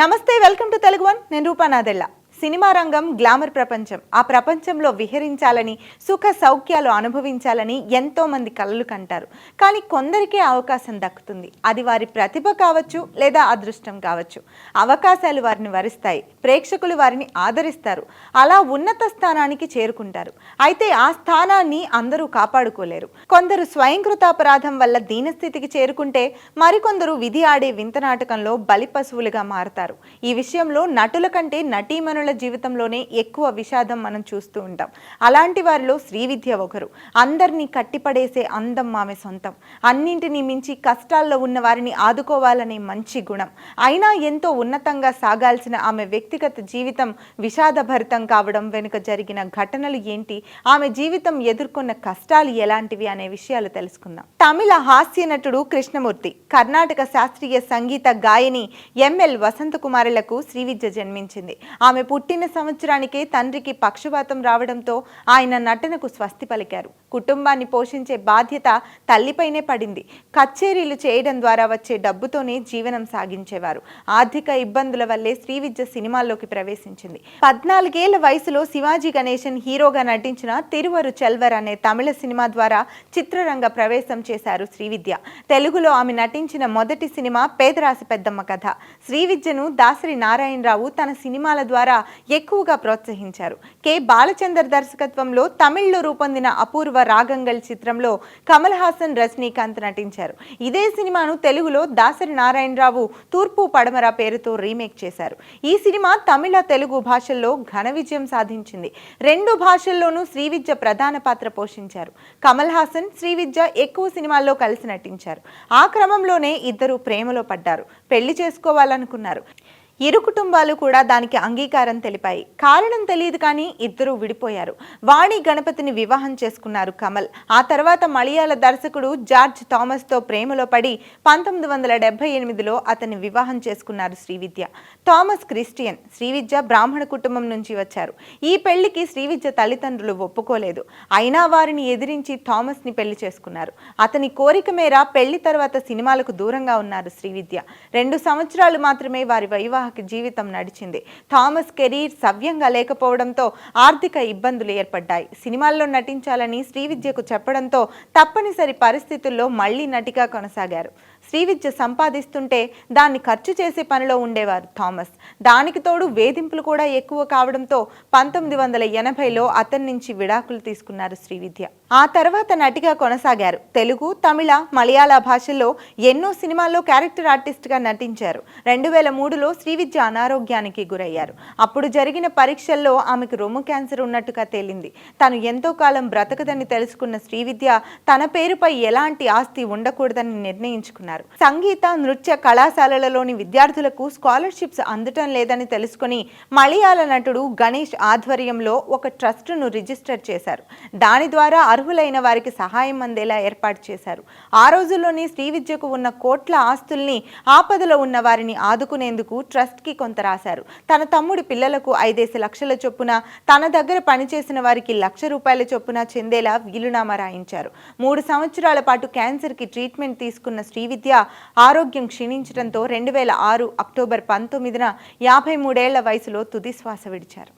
నమస్తే welcome to Telugu one. నేను రూపానాదెల్లా cinema రంగం గ్లామర్ ప్రపంచం. ఆ ప్రపంచంలో విహరించాలని సుఖ సౌఖ్యాలు అనుభవించాలని ఎంతో మంది కలలు కంటారు. కానీ కొందరికే అవకాశం దక్కుతుంది. అది వారి ప్రతిభ కావచ్చు లేదా అదృష్టం కావచ్చు. అవకాశాలు వారిని వరిస్తాయి. ప్రేక్షకులు వారిని ఆదరిస్తారు. అలా ఉన్నత స్థానానికి చేరుకుంటారు. అయితే ఆ స్థానాన్ని అందరూ కాపాడుకోలేరు. కొందరు స్వయంకృతాపరాధం వల్ల దీనస్థితికి చేరుకుంటే మరికొందరు విధి ఆడే వింత నాటకంలో బలి పశువులుగా మారతారు. ఈ విషయంలో నటుల కంటే నటీమణుల జీవితంలోనే ఎక్కువ విషాదం మనం చూస్తూ ఉంటాం. అలాంటి వారిలో శ్రీవిద్య ఒకరు. అందరినీ కట్టిపడేసే అందం ఆమె సొంతం. అన్నింటినీ మించి కష్టాల్లో ఉన్న వారిని ఆదుకోవాలనే మంచి గుణం. అయినా ఎంతో ఉన్నతంగా సాగాల్సిన ఆమె వ్యక్తిగత జీవితం విషాదభరితం కావడం వెనుక జరిగిన ఘటనలు ఏంటి? ఆమె జీవితం ఎదుర్కొన్న కష్టాలు ఎలాంటివి అనే విషయాలు తెలుసుకుందాం. తమిళ హాస్య నటుడు కృష్ణమూర్తి కర్ణాటక శాస్త్రీయ సంగీత గాయని ఎంఎల్ వసంతకుమారులకు శ్రీవిద్య జన్మించింది. ఆమె పుట్టిన సంవత్సరానికే తండ్రికి పక్షవాతం రావడంతో ఆయన నటనకు స్వస్తి పలికారు. కుటుంబాన్ని పోషించే బాధ్యత తల్లిపైనే పడింది. కచేరీలు చేయడం ద్వారా వచ్చే డబ్బుతోనే జీవనం సాగించేవారు. ఆర్థిక ఇబ్బందుల వల్లే శ్రీవిద్య సినిమాల్లోకి ప్రవేశించింది. పద్నాలుగేళ్ళ వయసులో శివాజీ గణేశన్ హీరోగా నటించిన తిరువరు చెల్వర్ అనే తమిళ సినిమా ద్వారా చిత్రరంగ ప్రవేశం చేశారు శ్రీవిద్య. తెలుగులో ఆమె నటించిన మొదటి సినిమా పేదరాశి పెద్దమ్మ కథ. శ్రీవిద్యను దాసరి నారాయణరావు తన సినిమాల ద్వారా ఎక్కువగా ప్రోత్సహించారు. కె. బాలచందర్ దర్శకత్వంలో తమిళ్ళో రూపొందిన అపూర్వ రాగంగల్ చిత్రంలో కమల్ హాసన్ రజనీకాంత్ నటించారు. ఇదే సినిమాను తెలుగులో దాసరి నారాయణరావు తూర్పు పడమర పేరుతో రీమేక్ చేశారు. ఈ సినిమా తమిళ తెలుగు భాషల్లో ఘన విజయం సాధించింది. రెండు భాషల్లోనూ శ్రీవిద్య ప్రధాన పాత్ర పోషించారు. కమల్ హాసన్ శ్రీవిద్య ఎక్కువ సినిమాల్లో కలిసి నటించారు. ఆ క్రమంలోనే ఇద్దరు ప్రేమలో పడ్డారు. పెళ్ళి చేసుకోవాలనుకున్నారు. ఇరు కుటుంబాలు కూడా దానికి అంగీకారం తెలిపాయి. కారణం తెలియదు కానీ ఇద్దరూ విడిపోయారు. వాణి గణపతిని వివాహం చేసుకున్నారు కమల్. ఆ తర్వాత మలయాళ దర్శకుడు జార్జ్ థామస్తో ప్రేమలో పడి పంతొమ్మిది వందల డెబ్బై ఎనిమిదిలో అతన్ని వివాహం చేసుకున్నారు శ్రీవిద్య. థామస్ క్రిస్టియన్ శ్రీవిద్య బ్రాహ్మణ కుటుంబం నుంచి వచ్చారు. ఈ పెళ్ళికి శ్రీవిద్య తల్లిదండ్రులు ఒప్పుకోలేదు. అయినా వారిని ఎదిరించి థామస్ని పెళ్ళి చేసుకున్నారు. అతని కోరిక మేర పెళ్ళి తర్వాత సినిమాలకు దూరంగా ఉన్నారు శ్రీవిద్య. రెండు సంవత్సరాలు మాత్రమే వారి వివాహక జీవితం నడిచింది. థామస్ కెరీర్ సవ్యంగా లేకపోవడంతో ఆర్థిక ఇబ్బందులు ఏర్పడ్డాయి. సినిమాల్లో నటించాలని శ్రీవిద్యకు చెప్పడంతో తప్పనిసరి పరిస్థితుల్లో మళ్ళీ నటిగా కొనసాగారు. శ్రీవిద్య సంపాదిస్తుంటే దాన్ని ఖర్చు చేసే పనిలో ఉండేవారు థామస్. దానికి తోడు వేధింపులు కూడా ఎక్కువ కావడంతో పంతొమ్మిది వందల ఎనభైలో అతని నుంచి విడాకులు తీసుకున్నారు శ్రీవిద్య. ఆ తర్వాత నటిగా కొనసాగారు. తెలుగు తమిళ మలయాళ భాషల్లో ఎన్నో సినిమాల్లో క్యారెక్టర్ ఆర్టిస్ట్గా నటించారు. రెండు వేల మూడులో శ్రీవిద్య అనారోగ్యానికి గురయ్యారు. అప్పుడు జరిగిన పరీక్షల్లో ఆమెకు రొమ్ము క్యాన్సర్ ఉన్నట్టుగా తేలింది. తను ఎంతో కాలం బ్రతకదని తెలుసుకున్న శ్రీవిద్య తన పేరుపై ఎలాంటి ఆస్తి ఉండకూడదని నిర్ణయించుకున్నారు. సంగీత నృత్య కళాశాలలలోని విద్యార్థులకు స్కాలర్షిప్స్ అందటం లేదని తెలుసుకుని మలయాళ నటుడు గణేష్ ఆధ్వర్యంలో ఒక ట్రస్టును రిజిస్టర్ చేశారు. దాని ద్వారా అర్హులైన వారికి సహాయం అందేలా ఏర్పాటు చేశారు. ఆ రోజుల్లోనే శ్రీ విద్యకు ఉన్న కోట్ల ఆస్తుల్ని ఆపదలో ఉన్న వారిని ఆదుకునేందుకు ట్రస్ట్కి కొంత రాశారు. తన తమ్ముడి పిల్లలకు ఐదేసి లక్షల చొప్పున తన దగ్గర పనిచేసిన వారికి లక్ష రూపాయల చొప్పున చెందేలా వీలునామా రాయించారు. మూడు సంవత్సరాల పాటు క్యాన్సర్కి ట్రీట్మెంట్ తీసుకున్న శ్రీవిద్య ఆరోగ్యం క్షీణించడంతో రెండు వేల ఆరు అక్టోబర్ పంతొమ్మిదిన యాభై మూడేళ్ళ వయసులో తుది శ్వాస విడిచారు.